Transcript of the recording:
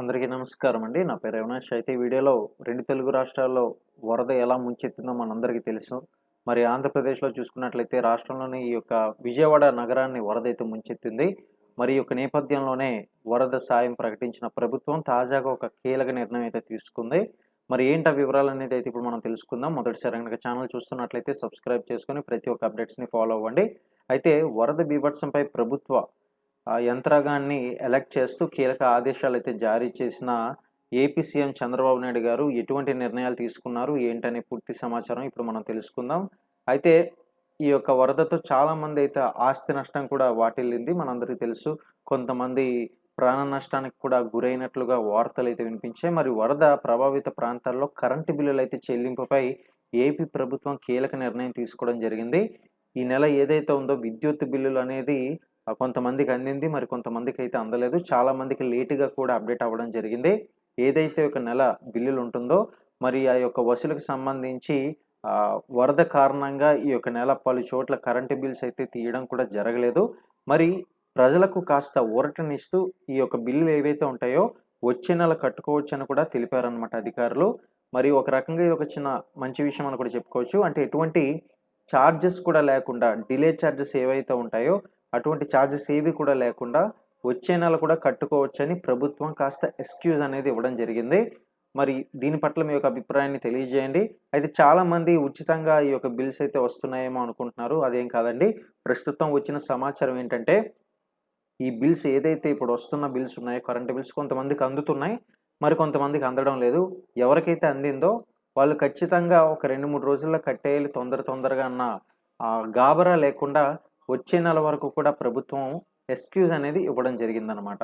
అందరికీ నమస్కారం అండి. నా పేరు అవినాష్ అయితే ఈ వీడియోలో రెండు తెలుగు రాష్ట్రాల్లో వరద ఎలా ముంచెత్తిందో మనందరికీ తెలుసు. మరి ఆంధ్రప్రదేశ్లో చూసుకున్నట్లయితే రాష్ట్రంలోని ఈ యొక్క విజయవాడ నగరాన్ని వరద అయితే ముంచెత్తింది. మరి ఈ యొక్క నేపథ్యంలోనే వరద సాయం ప్రకటించిన ప్రభుత్వం తాజాగా ఒక కీలక నిర్ణయం అయితే తీసుకుంది. మరి ఏంటి ఆ వివరాలు అనేది అయితే ఇప్పుడు మనం తెలుసుకుందాం. మొదటిసారి కనుక ఛానల్ చూస్తున్నట్లయితే సబ్స్క్రైబ్ చేసుకొని ప్రతి ఒక్క అప్డేట్స్ని ఫాలో అవ్వండి. అయితే వరద బీభత్సంపై ప్రభుత్వ యంత్రాంగాన్ని ఎలక్ట్ చేస్తూ కీలక ఆదేశాలు అయితే జారీ చేసిన ఏపీ సీఎం చంద్రబాబు నాయుడు గారు ఎటువంటి నిర్ణయాలు తీసుకున్నారు? ఏంటనే పూర్తి సమాచారం ఇప్పుడు మనం తెలుసుకుందాం. అయితే ఈ యొక్క వరదతో చాలామంది అయితే ఆస్తి నష్టం కూడా వాటిల్లింది. మనందరికీ తెలుసు. కొంతమంది ప్రాణ నష్టానికి కూడా గురైనట్లుగా వార్తలు అయితే వినిపించాయి. మరి వరద ప్రభావిత ప్రాంతాల్లో కరెంటు బిల్లులు అయితే చెల్లింపుపై ఏపీ ప్రభుత్వం కీలక నిర్ణయం తీసుకోవడం జరిగింది. ఈ నెల ఏదైతే ఉందో విద్యుత్ బిల్లులు అనేది కొంతమందికి అందింది మరి కొంతమందికి అయితే అందలేదు చాలామందికి లేటుగా కూడా అప్డేట్ అవ్వడం జరిగింది. ఏదైతే ఒక నెల బిల్లులు ఉంటుందో మరి ఆ యొక్క వసూలకు సంబంధించి వరద కారణంగా ఈ యొక్క నెల పలు చోట్ల కరెంటు బిల్స్ అయితే తీయడం కూడా జరగలేదు. మరి ప్రజలకు కాస్త ఊరటనిస్తూ ఈ యొక్క బిల్లులు ఏవైతే ఉంటాయో వచ్చే నెల కట్టుకోవచ్చు అని కూడా తెలిపారనమాట అధికారులు. మరి ఒక రకంగా ఇది ఒక చిన్న మంచి విషయం అని కూడా చెప్పుకోవచ్చు. అంటే ఎటువంటి ఛార్జెస్ కూడా లేకుండా డిలే ఛార్జెస్ ఏవైతే ఉంటాయో అటువంటి ఛార్జెస్ ఏవి కూడా లేకుండా వచ్చే నెల కూడా కట్టుకోవచ్చని ప్రభుత్వం కాస్త ఎక్స్క్యూజ్ అనేది ఇవ్వడం జరిగింది. మరి దీని పట్ల మీ యొక్క అభిప్రాయాన్ని తెలియజేయండి. అయితే చాలామంది ఉచితంగా ఈ యొక్క బిల్స్ అయితే వస్తున్నాయేమో అనుకుంటున్నారు. అదేం కాదండి. ప్రస్తుతం వచ్చిన సమాచారం ఏంటంటే ఈ బిల్స్ ఏదైతే ఇప్పుడు వస్తున్న బిల్స్ ఉన్నాయో కరెంట్ బిల్స్ కొంతమందికి అందుతున్నాయి. మరి కొంతమందికి అందడం లేదు. ఎవరికైతే అందిందో వాళ్ళు ఖచ్చితంగా ఒక రెండు మూడు రోజుల్లో కట్టేయాలి తొందర తొందరగా అన్న గాబరా లేకుండా వచ్చే నెల వరకు కూడా ప్రభుత్వం ఎక్స్క్యూజ్ అనేది ఇవ్వడం జరిగిందనమాట